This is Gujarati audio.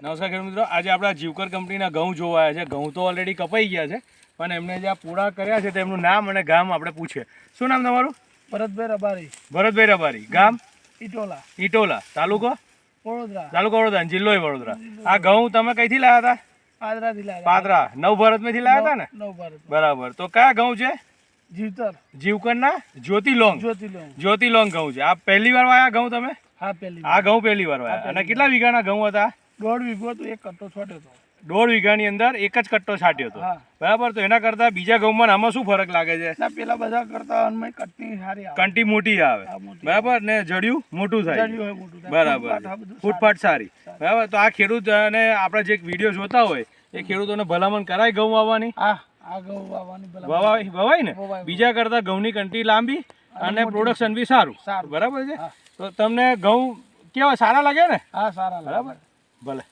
નમસ્કાર ખેડૂત મિત્રો આજે આપણા જીવકર કંપનીના ઘઉં જોવા આવ્યા છે. ઘઉં તો ઓલરેડી કપાઈ ગયા છે પણ એમને જે આ પૂરા કર્યા છે તેમનું નામ અને ગામ આપણે પૂછીએ. શું નામ તમારું? ભરતભાઈ રબારી. ભરતભાઈ રબારી. ગામ? ઇટોલા ઈટોલા. તાલુકો? વડોદરા. તાલુકો વડોદરા જિલ્લો વડોદરા. આ ઘઉં તમે કઈથી લાવ્યા હતા? પાદરા. નવ ભારતમાંથી લાવ્યા હતા ને? નવ ભારત બરાબર. તો કયા ઘઉં છે? જીવતર. જીવકરના? જ્યોતિલોંગ જ્યોતિલોંગ જ્યોતિલોંગ ઘઉં છે. આ પહેલી વાર વાયા ઘઉં તમે? હા પહેલી આ ઘઉં પહેલી વાર વાયા. અને કેટલા વીઘાના ઘઉં હતા? દોઢ વીઘો તો એક કટ્ટો છોટ્યો હતો. દોઢ વીઘાની અંદર એક જ કટ્ટો છાંટ્યો હતો. બરાબર? તો એના કરતા બીજા ઘઉંમાં આમાં શું ફરક લાગે છે? પેલા બધા કરતા સારી કંટી મોટી આવે. બરાબર? ને જડિયું મોટું થાય. બરાબર. ફૂટપાટ સારી. બરાબર? તો આ ખેડૂત અને આપણે જે વીડિયો જોતા હોય એ ખેડૂતોને ભલામણ કરાય ઘઉં વાવવાની? વવાય ને? બીજા કરતા ઘઉંની કંટી લાંબી અને પ્રોડક્શન બી સારું. સારું. બરાબર છે? તો તમને ઘઉં કેવા સારા લાગે ને? હા સારા બરાબર? 不嘞。